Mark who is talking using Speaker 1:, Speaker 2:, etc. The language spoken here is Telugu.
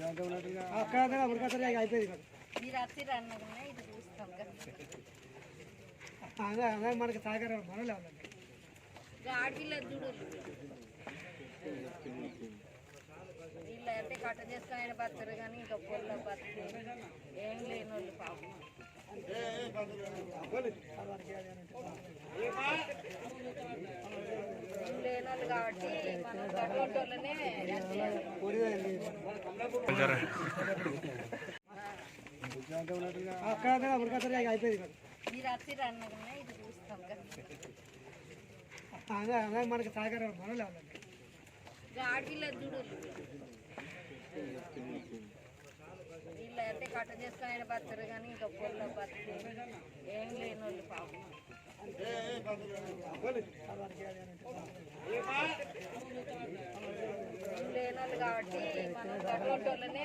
Speaker 1: అక్కడ ఉడకసరి అయిపోయింది
Speaker 2: ఇది చూస్తాం
Speaker 1: అదే మనకి సహకారం మనలే ఉందండి
Speaker 2: వీళ్ళు అయితే కట్ట చేసుకొని అయినా కానీ ఇంకా పొల్ల బతుకు ఏం లేని వాళ్ళు పాపం. ఏం లేని వాళ్ళు కాబట్టి మనం కట్టుకుంటే వాళ్ళనే
Speaker 1: అక్కడ ఉడకసరి అయిపోయింది కదా
Speaker 2: మీరు వచ్చిర్రు అన్నగానే ఇది చూస్తాం కదా
Speaker 1: అదే అదే మనకి సహకారం మనలే
Speaker 2: వీళ్ళు అయితే కట్ట చేసుకొని అయినా బతారు కానీ ఇంకా పొల్ల బతుకు ఏం లేని వాళ్ళు పాపం ఏం లేని వాళ్ళు కాబట్టి మనం కట్టుకుంటే వాళ్ళనే